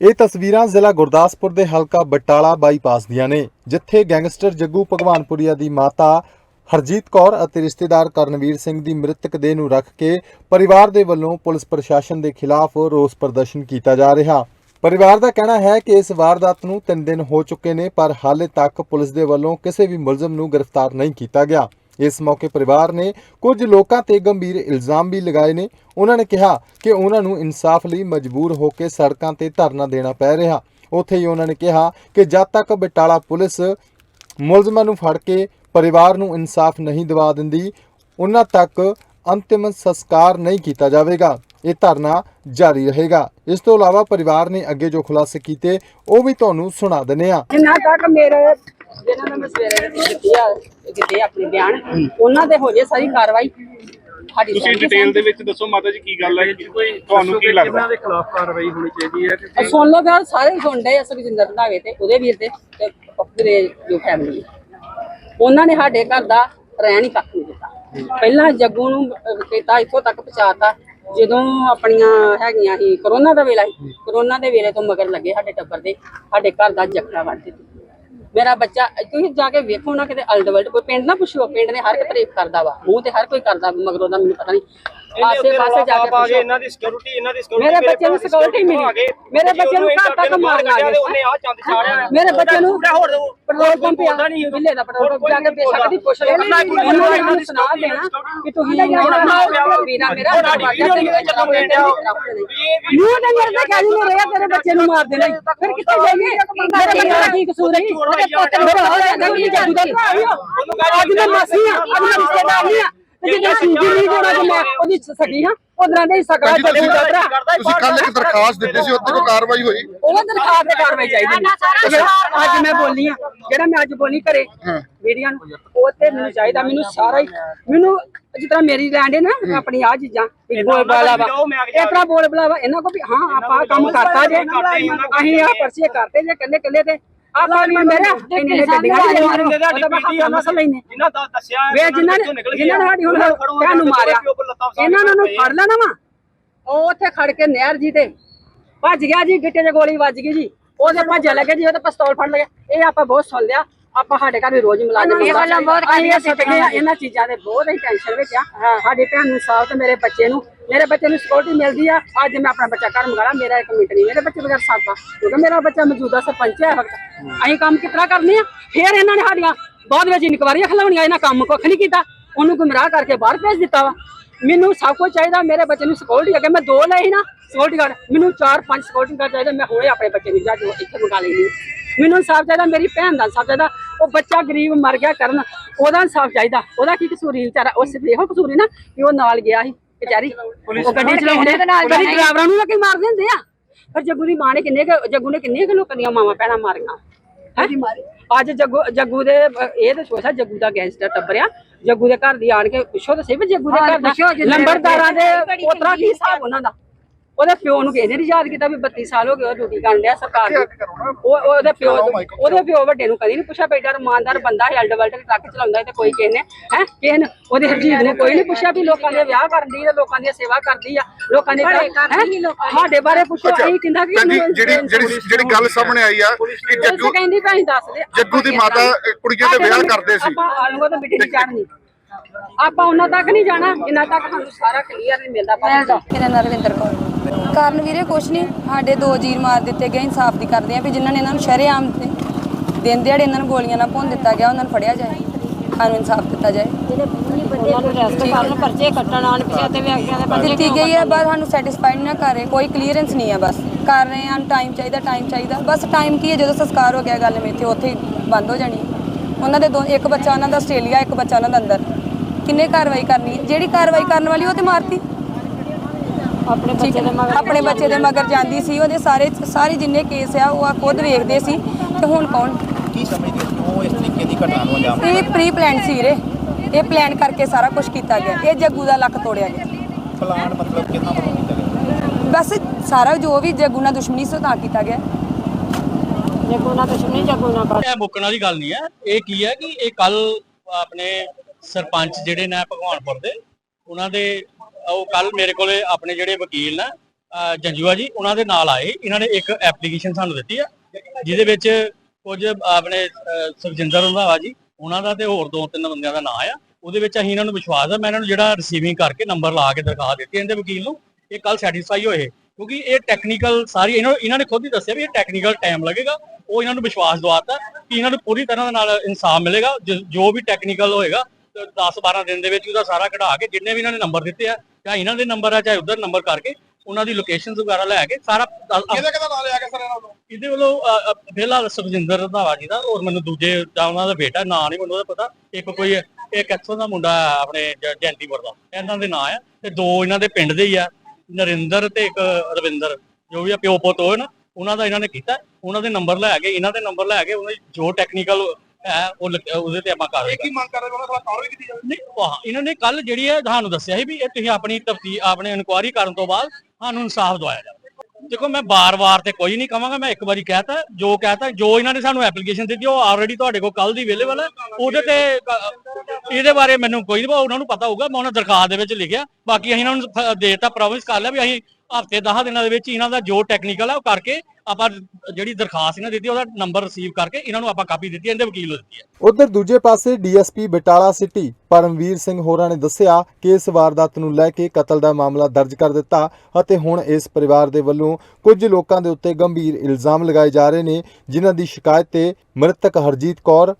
ਇਹ ਤਸਵੀਰਾਂ ਜ਼ਿਲ੍ਹਾ ਗੁਰਦਾਸਪੁਰ ਦੇ ਹਲਕਾ ਬਟਾਲਾ ਬਾਈਪਾਸ ਦੀਆਂ ਨੇ, ਜਿੱਥੇ ਗੈਂਗਸਟਰ ਜੱਗੂ ਭਗਵਾਨਪੁਰੀਆ ਦੀ ਮਾਤਾ ਹਰਜੀਤ ਕੌਰ ਅਤੇ ਰਿਸ਼ਤੇਦਾਰ ਕਰਨਵੀਰ ਸਿੰਘ ਦੀ ਮ੍ਰਿਤਕ ਦੇਹ ਨੂੰ ਰੱਖ ਕੇ ਪਰਿਵਾਰ ਦੇ ਵੱਲੋਂ ਪੁਲਿਸ ਪ੍ਰਸ਼ਾਸਨ ਦੇ ਖਿਲਾਫ ਰੋਸ ਪ੍ਰਦਰਸ਼ਨ ਕੀਤਾ ਜਾ ਰਿਹਾ। ਪਰਿਵਾਰ ਦਾ ਕਹਿਣਾ ਹੈ ਕਿ ਇਸ ਵਾਰਦਾਤ ਨੂੰ 3 ਦਿਨ ਹੋ ਚੁੱਕੇ ਨੇ, ਪਰ ਹਾਲੇ ਤੱਕ ਪੁਲਿਸ ਦੇ ਵੱਲੋਂ ਕਿਸੇ ਵੀ ਮੁਲਜ਼ਮ ਨੂੰ ਗ੍ਰਿਫਤਾਰ ਨਹੀਂ ਕੀਤਾ ਗਿਆ। ਇਸ ਮੌਕੇ ਪਰਿਵਾਰ ਨੇ ਕੁਝ ਲੋਕਾਂ ਤੇ ਗੰਭੀਰ ਇਲਜ਼ਾਮ ਵੀ ਲਗਾਏ ਨੇ। ਉਹਨਾਂ ਨੇ ਕਿਹਾ ਕਿ ਉਹਨਾਂ ਨੂੰ ਇਨਸਾਫ ਲਈ ਮਜਬੂਰ ਹੋ ਕੇ ਸੜਕਾਂ ਤੇ ਧਰਨਾ ਦੇਣਾ ਪੈ ਰਿਹਾ। ਉੱਥੇ ਹੀ ਉਹਨਾਂ ਨੇ ਕਿਹਾ ਕਿ ਜਦ ਤੱਕ ਬਟਾਲਾ ਪੁਲਿਸ ਮੁਲਜ਼ਮਾਂ ਨੂੰ ਫੜ ਕੇ ਪਰਿਵਾਰ ਨੂੰ ਇਨਸਾਫ ਨਹੀਂ ਦਿਵਾ ਦਿੰਦੀ, ਉਹਨਾਂ ਤੱਕ ਅੰਤਿਮ ਸੰਸਕਾਰ ਨਹੀਂ ਕੀਤਾ ਜਾਵੇਗਾ। ਇਹ ਧਰਨਾ ਜਾਰੀ ਰਹੇਗਾ। ਇਸ ਤੋਂ ਇਲਾਵਾ ਪਰਿਵਾਰ ਨੇ ਅੱਗੇ ਜੋ ਖੁਲਾਸੇ ਕੀਤੇ, ਉਹ ਵੀ ਤੁਹਾਨੂੰ ਸੁਣਾ ਦਿੰਦੇ ਆ ਜਿੰਨਾ ਤੱਕ ਮੇਰੇ ਜਿਹਨਾਂ ਨੇ ਮੈਂ ਸਵੇਰੇ ਦਿੱਤੀ ਆ ਦਿੱਤੇ ਆਪਣੇ ਬਿਆਨ ਉਹਨਾਂ ਤੇ ਹੋ ਜੇ ਸਾਰੀ ਕਾਰਵਾਈ ਸਾਡੀ ਤੁਸੀਂ ਸਮਝ ਡਿਟੇਲ ਦੇ ਵਿੱਚ ਦੱਸੋ ਮਾਤਾ ਜੀ ਕੀ ਗੱਲ ਹੈ ਤੁਹਾਨੂੰ ਕੀ ਲੱਗਦਾ? ਇਹਨਾਂ ਦੇ ਖਿਲਾਫ ਕਾਰਵਾਈ ਹੋਣੀ ਚਾਹੀਦੀ ਹੈ ਕਿ ਆ ਸੁਣ ਲਓ ਗੱਲ ਸਾਰੇ ਹੀ ਸੁਣਦੇ ਆ ਸੁਖਜਿੰਦਰ ਰੰਧਾਵੇ ਤੇ ਉਹਦੇ ਵੀਰ ਤੇ ਤੇ ਪੂਰੇ ਜੋ ਫੈਮਿਲੀ ਉਹਨਾਂ ਨੇ ਸਾਡੇ ਘਰ ਦਾ ਰਹਿਣ ਹੀ ਕੱਖ ਨਹੀਂ ਦਿੱਤਾ। ਪਹਿਲਾਂ ਜੱਗੂ ਨੂੰ ਅਹ, ਕੀਤਾ ਇੱਥੋਂ ਤੱਕ ਪਹੁੰਚਾਤਾ ਜਦੋਂ ਆਪਣੀਆਂ ਹੈਗੀਆਂ ਸੀ ਕਰੋਨਾ ਦਾ ਵੇਲਾ ਸੀ। ਕਰੋਨਾ ਦੇ ਵੇਲੇ ਤੋਂ ਮਗਰ ਲੱਗੇ ਸਾਡੇ ਟੱਬਰ ਦੇ ਸਾਡੇ ਘਰ ਦਾ ਜੱਕੜਾ ਵੱਢ ਦਿੱਤੀ। ਮੇਰਾ ਬੱਚਾ, ਤੁਸੀਂ ਜਾ ਕੇ ਵੇਖੋ ਨਾ ਕਿਤੇ ਅਲਡ ਵਲਟ ਕੋਈ ਪਿੰਡ ਨਾ ਪੁੱਛੋ, ਪਿੰਡ ਨੇ ਹਰ ਇੱਕ ਤਾਰੀਫ ਕਰਦਾ ਵਾ ਮੂੰਹ ਤੇ ਹਰ ਕੋਈ ਕਰਦਾ, ਮਗਰੋਂ ਦਾ ਮੈਨੂੰ ਪਤਾ ਨਹੀਂ ਆਸੇ ਪਾਸੇ ਜਾ ਕੇ ਪੁੱਛੋ। ਇਹਨਾਂ ਦੀ ਸਿਕਿਉਰਿਟੀ ਇਹਨਾਂ ਦੀ ਸਿਕਿਉਰਿਟੀ ਮੇਰੇ ਬੱਚੇ ਨੂੰ security ਮਿਲੀ। ਮੇਰੇ ਬੱਚੇ ਨੂੰ ਘਰ ਤੱਕ ਮਾਰਨ ਆ ਗਏ। ਉਹਨੇ ਆ ਚੰਦ ਚਾੜਿਆ ਮੇਰੇ ਬੱਚੇ ਨੂੰ ਹੋਰ ਦੋ ਪੈਟਰੋਲ ਪੰਪ ਆ ਜ਼ਿਲ੍ਹੇ ਦਾ ਪੈਟਰੋਲ ਪੰਪ ਜਾ ਕੇ ਬੇਸ਼ੱਕ ਦੀ ਪੁੱਛ। ਲੈਣਾ ਉਹਨਾਂ ਨੇ ਸੁਣਾ ਦੇਣਾ ਕਿ ਤੁਸੀਂ ਵੀਰਾ ਮੇਰਾ ਮੇਰੇ ਨੇ ਨੂੰ ਦੇ ਮੇਰੇ ਕਹਿ ਨਹੀਂ ਰਿਹਾ ਤੇਰੇ ਬੱਚੇ ਨੂੰ ਮਾਰ ਦੇਣਾ ਫਿਰ ਕਿੱਥੇ ਜਾਈਏ? ਮੇਰੇ ਬੱਚੇ ਦਾ ਕੀ ਕਸੂਰ ਹੈ ਮੇਰੇ ਪੁੱਤ ਨੂੰ ਹੋ ਜਾਂਦਾ ਕਿ ਜੱਗੂ ਦਾ। ਅੱਜ ਮੈਂ ਮਾਸੀ ਆ ਅੱਜ ਮੈਂ ਰਿਸ਼ਤੇਦਾਰ ਨਹੀਂ ਆ। ਤੇ ਜੇ ਸਿੰਜੀ ਨਹੀਂ ਜੋੜਾ ਤੇ ਮੈਂ ਉਹਦੀ ਸਗੀ ਹਾਂ ਉਧਰਾਂ ਦੇ ਸਕਾ ਜੱਗੂ ਦਾ ਭਰਾ ਤੁਸੀਂ ਕੱਲ ਇੱਕ ਦਰਖਾਸਤ ਦਿੱਤੀ ਸੀ ਉੱਤੇ ਕੋਈ ਕਾਰਵਾਈ ਹੋਈ? ਉਹ ਦਰਖਾਸਤ ਤੇ ਕਾਰਵਾਈ ਚਾਹੀਦੀ ਹੈ। ਜਿਹੜਾ ਅੱਜ ਮੈਂ ਬੋਲੀ ਆ ਜਿਹੜਾ ਮੈਂ ਅੱਜ ਬੋਲੀ ਕਰੇ ਵੀਡੀਓ ਨੂੰ ਉਹ ਤੇ ਮੈਨੂੰ ਚਾਹੀਦਾ ਮੈਨੂੰ ਸਾਰਾ ਹੀ ਮੈਨੂੰ ਜਿਸ ਤਰ੍ਹਾਂ ਮੇਰੀ ਲੈਂਡ ਹੈ ਨਾ ਆਪਣੀ ਆ ਚੀਜ਼ਾਂ ਬੋਲ ਬਾਲਾ ਵਾ ਇਸ ਤਰ੍ਹਾਂ ਬੋਲ ਬਲਾਵਾ ਇਹਨਾਂ ਕੋ ਵੀ ਹਾਂ ਆਪਾਂ ਕੰਮ ਕਰਤਾ ਜੇ ਅਸੀਂ ਆ ਪਰਚੇ ਕਰਤੇ ਜੇ ਕੱਲੇ ਕੱਲੇ ਤੇ ਆਪਾਂ ਵੀ ਮੇਰੇ ਇੰਨੇ ਗੱਡੀਆਂ ਦੇ ਮਾਰੋ ਉਹਦਾ ਬਹਾਨਾ ਮਸਲ ਲੈਨੇ ਜਿਨ੍ਹਾਂ ਦਾ ਦੱਸਿਆ ਵੇ ਜਿਨ੍ਹਾਂ ਨੇ ਜਿਨ੍ਹਾਂ ਨੇ ਸਾਡੀ ਹੁਣ ਕਹਿਣ ਨੂੰ ਮਾਰਿਆ। ਇਹਨਾਂ ਨੂੰ ਫੜ ਲੈਣਾ ਵਾ। ਉਹ ਉੱਥੇ ਖੜ ਕੇ ਨਹਿਰ ਜੀ ਤੇ ਭੱਜ ਗਿਆ ਜੀ ਗਿੱਟੇ 'ਚ ਗੋਲੀ ਵੱਜ ਗਈ ਜੀ। ਉਹਦੇ ਭੱਜ ਲੱਗੇ ਜੀ ਉਹਦੇ ਪਿਸਤੌਲ ਫੜ ਲਏ ਇਹ ਆਪਾਂ ਬਹੁਤ ਸੁਣ ਲਿਆ। ਆਪਾਂ ਸਾਡੇ ਘਰ ਵੀ ਰੋਜ਼ ਮੁਲਾਜ਼ਮ ਇਹ ਗੱਲਾਂ ਬਹੁਤ ਕਰੀਆਂ ਸਿੱਖਦੇ ਆ ਇਹਨਾਂ ਚੀਜ਼ਾਂ ਦੇ ਬਹੁਤ ਹੀ ਟੈਨਸ਼ਨ ਵਿੱਚ ਆ। ਸਾਡੀ ਭੈਣ ਨੂੰ ਸਾਥ ਤੇ ਮੇਰੇ ਬੱਚੇ ਨੂੰ ਮੇਰੇ ਬੱਚੇ ਨੂੰ ਸਿਕਿਉਰਿਟੀ ਮਿਲਦੀ ਆ। ਅੱਜ ਮੈਂ ਆਪਣਾ ਬੱਚਾ ਘਰ ਮੰਗਾਲਾ ਮੇਰਾ ਇੱਕ ਮਿੰਟ ਨਹੀਂ, ਮੇਰੇ ਬੱਚੇ ਬਗੈਰ ਸਾਥਾ ਕਿਉਂਕਿ ਮੇਰਾ ਬੱਚਾ ਮੌਜੂਦਾ ਸਰਪੰਚ ਹੈ ਵਕਤ। ਅਸੀਂ ਕੰਮ ਕਿਤਨਾ ਕਰਨੇ ਆ? ਫੇਰ ਇਹਨਾਂ ਨੇ ਸਾਡੀਆਂ ਬਾਅਦ ਵਿੱਚ ਇਨਕੁਆਰੀਆਂ ਖਲਾਉਣੀਆਂ ਇਹਨਾਂ ਕੰਮ ਕੁੱਖ ਨਹੀਂ ਕੀਤਾ। ਉਹਨੂੰ ਗੁੰਮਰਾਹ ਕਰਕੇ ਬਾਹਰ ਭੇਜ ਦਿੱਤਾ ਵਾ। ਮੈਨੂੰ ਸਭ ਕੁਝ ਚਾਹੀਦਾ, ਮੇਰੇ ਬੱਚੇ ਨੂੰ ਸਿਕਿਉਰਿਟੀ ਅੱਗੇ ਮੈਂ ਦੋ ਲਏ ਨਾ ਸਿਕਿਉਰਿਟੀ ਗਾਰਡ ਮੈਨੂੰ ਚਾਰ ਪੰਜ ਸਿਕਿਉਰਿਟੀ ਗਾਰਡ ਚਾਹੀਦਾ, ਮੈਂ ਹੁਣੇ ਆਪਣੇ ਬੱਚੇ ਨੂੰ ਜਾ ਕੇ ਇੱਥੇ ਮੰਗਾ ਲੈਣੀ ਮੈਨੂੰ ਇਨਸਾਫ ਚਾਹੀਦਾ, ਮੇਰੀ ਭੈਣ ਦਾ ਇਨਸਾਫ ਚਾਹੀਦਾ। ਉਹ ਬੱਚਾ ਗਰੀਬ ਮਰ ਗਿਆ ਕਰਨ, ਉਹਦਾ ਇਨਸਾਫ ਚਾਹੀਦਾ। ਉਹਦਾ ਕੀ ਕਸੂਰੀ ਵਿਚਾਰਾ, ਉਹ ਇਹੋ ਕਸੂਰੀ ਨਾ ਕਿ ਉਹ ਨਾਲ ਗਿਆ ਸੀ। ਵਿਚਾਰੀ। ਉਹ ਗੱਡੀ ਚਲਾਉਂਦੇ ਤੇ ਨਾਲ ਗੱਡੀ ਡਰਾਈਵਰਾਂ ਨੂੰ ਲੋਕੀ ਮਾਰ ਦਿੰਦੇ ਆ। ਪਰ ਜੱਗੂ ਦੀ ਮਾਂ ਨੇ ਕਿੰਨੇ ਕੁ- ਜੱਗੂ ਨੇ ਕਿੰਨੇ ਕੁ ਲੋਕਾਂ ਦੀਆਂ ਮਾਵਾਂ ਭੈਣਾਂ ਮਾਰੀਆਂ? ਅੱਜ ਜੱਗੂ ਜੱਗੂ ਦੇ ਇਹ ਤਾਂ ਸੋਚਾ ਜੱਗੂ ਦਾ ਗੈਂਗਸਟਰ ਟੱਬਰਿਆ। ਜੱਗੂ ਦੇ ਘਰ ਦੀ ਆਣ ਕੇ ਪੁੱਛੋ ਤਾਂ ਸਹੀ ਵੀ ਜੱਗੂ ਦੇ ਘਰ ਦਾ ਲੰਬੜਦਾਰਾਂ ਦੇ ਪੋਤਰਾ ਕੀ ਹਿਸਾਬ ਉਹਨਾਂ ਦਾ? ਉਹਦੇ ਪਿਓ ਨੂੰ ਕਿਸੇ ਨੇ ਨੀ ਯਾਦ ਕੀਤਾ ਵੀ 32 ਸਾਲ ਹੋ ਗਏ ਉਹ ਡਿਊਟੀ ਕਰਨ ਡਿਆ ਸਰਕਾਰ ਦੀ। ਉਹ ਉਹਦੇ ਪਿਓ ਉਹਦੇ ਪਿਓ ਵੱਡੇ ਨੂੰ ਕਦੀ ਨਹੀਂ ਪੁੱਛਿਆ ਬੇਟਾ ਇਮਾਨਦਾਰ ਬੰਦਾ ਹੈ ਅਲਡਵਲਟ ਟਰੱਕ ਚਲਾਉਂਦਾ ਤੇ ਕੋਈ ਕਿਸੇ ਨੇ ਹੈ? ਕਿਸੇ ਨੇ ਉਹਦੇ ਹਰਜੀਤ ਨੂੰ ਕੋਈ ਨਹੀਂ ਪੁੱਛਿਆ ਵੀ ਲੋਕਾਂ ਦੇ ਵਿਆਹ ਕਰਦੀ ਤੇ ਲੋਕਾਂ ਦੀ ਸੇਵਾ ਕਰਦੀ ਆ ਲੋਕਾਂ ਦੇ ਹੈਂ? ਸਾਡੇ ਬਾਰੇ ਪੁੱਛੋ ਅਸੀਂ ਕਿੰਦਾ ਕਿ ਜਿਹੜੀ ਜਿਹੜੀ ਜਿਹੜੀ ਗੱਲ ਸਾਹਮਣੇ ਆਈ ਆ ਕਿ ਜੱਗੂ ਜੱਗੂ ਕਹਿੰਦੀ ਭਾਈ ਦੱਸ ਦੇ ਜੱਗੂ ਦੀ ਮਾਤਾ ਕੁੜੀਆਂ ਦੇ ਵਿਆਹ ਕਰਦੇ ਸੀ। ਆਪਾਂ ਆਲੂਆਂ ਤੇ ਮਿੱਟੀ ਨਹੀਂ ਚਾੜਨੀ ਆਪਾਂ ਉਹਨਾਂ ਤੱਕ ਨਹੀਂ ਜਾਣਾ ਜਿੰਨਾ ਤੱਕ ਸਾਨੂੰ ਸਾਰਾ ਕਲੀਅਰ ਨਹੀਂ ਮਿਲਦਾ। ਪਰ ਮੇਰਾ ਨਾਂ ਰਵਿੰਦਰ ਕੌਰ। ਕਾਰਨ ਵੀਰੇ ਕੁਛ ਨਹੀਂ ਸਾਡੇ ਦੋ ਜੀਰ ਮਾਰ ਦਿੱਤੇ ਗਏ ਇਨਸਾਫ ਦੀ ਕਰਦੇ ਆ ਵੀ ਜਿਨ੍ਹਾਂ ਨੇ ਇਹਨਾਂ ਨੂੰ ਸ਼ਰੇਆਮ ਤੇ ਦਿਨ ਦਿਹਾੜੇ ਇਹਨਾਂ ਨੂੰ ਗੋਲੀਆਂ ਨਾਲ ਭੁੰਨ ਦਿੱਤਾ ਗਿਆ ਉਹਨਾਂ ਨੂੰ ਫੜਿਆ ਜਾਏ। ਸਾਨੂੰ ਇਨਸਾਫ ਦਿੱਤਾ ਜਾਏ। ਉਹਨਾਂ ਨੂੰ ਰੈਸਟ ਕਰਨ ਪਰਚੇ ਕੱਟਣ ਆਣ ਪਿਛੇ ਤੇ ਵਿਅਕਤੀਆਂ ਦੇ ਪਰਚੇ ਦਿੱਤੀ ਗਈ ਹੈ ਬਸ ਸਾਨੂੰ ਸੈਟੀਸਫਾਈਡ ਨਾ ਕਰ ਰਹੇ ਕੋਈ ਕਲੀਅਰੈਂਸ ਨਹੀਂ ਹੈ ਬਸ। ਕਰ ਰਹੇ ਹਾਂ ਟਾਈਮ ਚਾਹੀਦਾ ਟਾਈਮ ਚਾਹੀਦਾ। ਬਸ ਟਾਈਮ ਕੀ ਹੈ ਜਦੋਂ ਸੰਸਕਾਰ ਹੋ ਗਿਆ ਗੱਲ ਮੇਥੇ ਉੱਥੇ ਬੰਦ ਹੋ ਜਾਣੀ। ਉਹਨਾਂ ਦੇ ਦੋ ਇੱਕ ਬੱਚਾ ਉਹਨਾਂ ਦਾ ਆਸਟ੍ਰੇਲੀਆ ਇੱਕ ਬੱਚਾ ਉਹਨਾਂ ਦਾ ਅੰਦਰ। ਕਿੰਨੇ ਕਾਰਵਾਈ ਕਰਨੀ ਹੈ ਜਿਹੜੀ ਕਾਰਵਾਈ ਕਰਨ ਵਾਲੀ ਉਹ ਤੇ ਮਾਰਤੀ। ਆਪਣੇ ਬੱਚੇ ਦੇ ਮਗਰ ਆਪਣੇ ਬੱਚੇ ਦੇ ਮਗਰ ਜਾਂਦੀ ਸੀ ਉਹਦੇ ਸਾਰੇ ਸਾਰੇ ਜਿੰਨੇ ਕੇਸ ਆ ਉਹ ਆ ਖੁਦ ਵੇਖਦੇ ਸੀ ਤੇ ਹੁਣ ਕੌਣ? ਕੀ ਸਮਝਦੇ ਹੋ? ਕਿਉਂ ਇਸ ਤਰੀਕੇ ਦੀ ਘਟਨਾ ਨੂੰ ਅੰਜਾਮ ਇਹ ਪ੍ਰੀ ਪਲਾਨ ਸੀ ਰੇ ਇਹ ਪਲਾਨ ਕਰਕੇ ਸਾਰਾ ਕੁਝ ਕੀਤਾ ਗਿਆ। ਇਹ ਜੱਗੂ ਦਾ ਲੱਕ ਤੋੜਿਆ ਗਿਆ। ਪਲਾਨ ਮਤਲਬ ਕਿੰਨਾ ਵੱਲੋਂ ਕੀਤਾ ਗਿਆ? ਬਸ ਸਾਰਾ ਜੋ ਵੀ ਜੱਗੂ ਨਾਲ ਦੁਸ਼ਮਣੀ ਸੀ ਉਹ ਤਾਂ ਕੀਤਾ ਗਿਆ। ਜੇ ਕੋਈ ਨਾ ਦੁਸ਼ਮਣੀ ਜਾਂ ਕੋਈ ਨਾ ਬਸ ਇਹ ਮੁੱਕਣ ਵਾਲੀ ਗੱਲ ਨਹੀਂ ਹੈ। ਇਹ ਕੀ ਹੈ ਕਿ ਇਹ ਕੱਲ ਆਪਣੇ ਸਰਪੰਚ ਜਿਹੜੇ ਨੇ ਭਗਵਾਨਪੁਰ ਦੇ ਉਹਨਾਂ ਦੇ ਉਹ ਕੱਲ ਮੇਰੇ ਕੋਲੇ ਆਪਣੇ ਜਿਹੜੇ ਵਕੀਲ ਨੇ ਜੰਜੂਆ ਜੀ, ਉਹਨਾਂ ਦੇ ਨਾਲ ਆਏ। ਇਹਨਾਂ ਨੇ ਇੱਕ ਐਪਲੀਕੇਸ਼ਨ ਸਾਨੂੰ ਦਿੱਤੀ ਆ, ਜਿਹਦੇ ਵਿੱਚ ਕੁਝ ਆਪਣੇ ਸੁਖਜਿੰਦਰ ਰੰਧਾਵਾ ਜੀ, ਉਹਨਾਂ ਦਾ ਤੇ ਹੋਰ ਦੋ ਤਿੰਨ ਬੰਦਿਆਂ ਦਾ ਨਾਂ ਆ। ਉਹਦੇ ਵਿੱਚ ਅਸੀਂ ਇਹਨਾਂ ਨੂੰ ਵਿਸ਼ਵਾਸ ਆ, ਮੈਂ ਇਹਨਾਂ ਨੂੰ ਜਿਹੜਾ ਰਿਸੀਵਿੰਗ ਕਰਕੇ ਨੰਬਰ ਲਾ ਕੇ ਦਰਖਾਸਤ ਦਿੱਤੀ ਇਹਦੇ ਵਕੀਲ ਨੂੰ, ਇਹ ਕੱਲ ਸੈਟੀਸਫਾਈ ਹੋਏ। ਕਿਉਂਕਿ ਇਹ ਟੈਕਨੀਕਲ ਸਾਰੀ ਇਹਨਾਂ ਇਹਨਾਂ ਨੇ ਖੁਦ ਹੀ ਦੱਸਿਆ ਵੀ ਇਹ ਟੈਕਨੀਕਲ ਟਾਈਮ ਲੱਗੇਗਾ। ਉਹ ਇਹਨਾਂ ਨੂੰ ਵਿਸ਼ਵਾਸ ਦਵਾਤਾ ਕਿ ਇਹਨਾਂ ਨੂੰ ਪੂਰੀ ਤਰ੍ਹਾਂ ਦੇ ਨਾਲ ਇਨਸਾਫ ਮਿਲੇਗਾ, ਜੋ- ਜੋ ਵੀ ਟੈਕਨੀਕਲ ਹੋਏਗਾ 10 12 ਦਿਨ ਦੇ ਵਿੱਚ ਉਹਦਾ ਸਾਰਾ ਕਢਾ ਕੇ ਜਿੰਨੇ ਵੀ ਇਹਨਾਂ ਨੇ ਨੰਬਰ ਦਿੱਤੇ ਆ ਚਾਹੇ ਇਹਨਾਂ ਦੇ ਨੰਬਰ ਆ ਚਾਹੇ ਉਧਰ ਨੰਬਰ ਕਰਕੇ ਉਹਨਾਂ ਦੀ ਲੋਕੇਸ਼ਨਸ ਵਗੈਰਾ ਲੈ ਕੇ ਸਾਰਾ ਕਿਹਦਾ ਕਿਹਦਾ ਨਾਲ ਲਿਆ ਕੇ ਸਰ ਇਹਨਾਂ ਨੂੰ ਇਹਦੇ ਵੱਲੋਂ ਫਿਲਹਾਲ ਸੁਖਜਿੰਦਰ ਰੰਧਾਵਾ ਜੀ ਦਾ ਔਰ ਮੈਨੂੰ ਦੂਜੇ ਦਾ ਉਹਨਾਂ ਦਾ ਬੇਟਾ ਨਾਂ ਨਹੀਂ ਮੈਨੂੰ ਉਹਦਾ ਪਤਾ। ਇੱਕ ਕੋਈ ਇੱਕ ਇੱਥੋਂ ਦਾ ਮੁੰਡਾ ਆਪਣੇ ਜੈਂਤੀਪੁਰ ਦਾ। ਇਹਨਾਂ ਦੇ ਨਾਂ ਆ ਤੇ ਦੋ ਇਹਨਾਂ ਦੇ ਪਿੰਡ ਦੇ ਹੀ ਆ ਨਰਿੰਦਰ ਤੇ ਇੱਕ ਰਵਿੰਦਰ ਜੋ ਵੀ ਆ ਪਿਓ ਪੁੱਤ ਹੋਏ ਨਾ ਉਹਨਾਂ ਦਾ ਇਹਨਾਂ ਨੇ ਕੀਤਾ। ਉਹਨਾਂ ਦੇ ਨੰਬਰ ਲੈ ਕੇ ਇਹਨਾਂ ਦੇ ਨੰਬਰ ਲੈ ਕੇ ਉਹਨਾਂ ਦੀ ਜੋ ਟੈਕਨੀਕਲ ਹੈ ਉਹ ਉਹਦੇ ਤੇ ਆਪਾਂ ਕਾਰਵਾਈ ਕੀ ਮੰਗ ਕਰ ਰਹੇ ਉਹਨਾਂ ਦਾ ਕਾਰਵਾਈ ਕੀਤੀ ਜਾਵੇ। ਨਹੀਂ ਉਹ ਇਹਨਾਂ ਨੇ ਕੱਲ ਜਿਹੜੀ ਹੈ ਤੁਹਾਨੂੰ ਦੱਸਿਆ ਸੀ ਵੀ ਇਹ ਤੁਸੀਂ ਆਪਣੀ ਤਫਤੀ ਆਪਣੇ ਇਨਕੁਆਇਰੀ ਕਰਨ ਤੋਂ ਬਾਅਦ ਸਾਨੂੰ ਇਨਸਾਫ ਦਵਾਇਆ ਜਾਵੇ। ਦੇਖੋ ਮੈਂ ਬਾਰ-ਬਾਰ ਤੇ ਕੋਈ ਨਹੀਂ ਕਵਾਂਗਾ ਮੈਂ ਇੱਕ ਵਾਰੀ ਕਹਿਤਾ ਜੋ ਕਹਿਤਾ ਜੋ ਇਹਨਾਂ ਨੇ ਸਾਨੂੰ ਐਪਲੀਕੇਸ਼ਨ ਦਿੱਤੀ ਉਹ ਆਲਰੇਡੀ ਤੁਹਾਡੇ ਕੋਲ ਕੱਲ ਦੀ ਅਵੇਲੇਬਲ ਹੈ। ਉਹਦੇ ਤੇ ਕ- ਇਹਦੇ ਬਾਰੇ ਮੈਨੂੰ ਕੋਈ ਨਹੀਂ ਉਹਨਾਂ ਨੂੰ ਪਤਾ ਹੋਊਗਾ ਮੈਂ ਉਹਨਾਂ ਦਰਖਾਸਤ ਦੇ ਵਿੱਚ ਲਿਖਿਆ। ਬਾਕੀ ਅਸੀਂ ਇਹਨਾਂ ਨੂੰ ਦੇਤਾ ਪ੍ਰੋਮਿਸ ਕਰ ਲਿਆ ਵੀ ਅਸੀਂ ਹਫ਼ਤੇ 10 ਦਿਨਾਂ ਦੇ ਵਿੱਚ ਇਹਨਾਂ ਦਾ ਜੋ ਟੈਕਨੀਕਲ ਹੈ ਉਹ ਕਰਕੇ ਆਪਾਂ ਜਿਹੜੀ ਦਰਖਾਸਤ ਇਹਨਾਂ ਦਿੱਤੀ, ਉਹਦਾ ਨੰਬਰ ਰਿਸੀਵ ਕਰਕੇ ਇਹਨਾਂ ਨੂੰ ਆਪਾਂ ਕਾਪੀ ਦਿੱਤੀ ਇਹਦੇ ਵਕੀਲ ਨੂੰ ਦਿੱਤੀ ਹੈ। ਉਧਰ ਦੂਜੇ ਪਾਸੇ ਡੀਐਸਪੀ ਬਟਾਲਾ ਸਿਟੀ ਪਰਮਵੀਰ ਸਿੰਘ ਹੋਰਾਂ ਨੇ ਦੱਸਿਆ ਕਿ ਇਸ ਵਾਰਦਾਤ ਨੂੰ ਲੈ ਕੇ ਕਤਲ ਦਾ ਮਾਮਲਾ ਦਰਜ ਕਰ ਦਿੱਤਾ ਅਤੇ ਹੁਣ ਇਸ ਪਰਿਵਾਰ ਦੇ ਵੱਲੋਂ ਕੁਝ ਲੋਕਾਂ ਦੇ ਉੱਤੇ ਗੰਭੀਰ ਇਲਜ਼ਾਮ ਲਗਾਏ ਜਾ ਰਹੇ ਨੇ, ਜਿਨ੍ਹਾਂ ਦੀ ਸ਼ਿਕਾਇਤ ਤੇ ਮ੍ਰਿਤਕ ਹਰਜੀਤ ਕੌਰ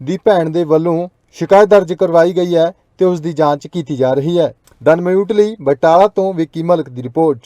ਦੀ ਭੈਣ ਦੇ ਵੱਲੋਂ ਸ਼ਿਕਾਇਤ ਦਰਜ ਕਰਵਾਈ ਗਈ ਹੈ ਤੇ ਉਸ ਦੀ ਜਾਂਚ ਕੀਤੀ ਜਾ ਰਹੀ ਹੈ। ਦਨ ਮਿਊਟ ਲਈ ਬਟਾਲਾ ਤੋਂ ਵਿੱਕੀ ਮਲਕ ਦੀ ਰਿਪੋਰਟ।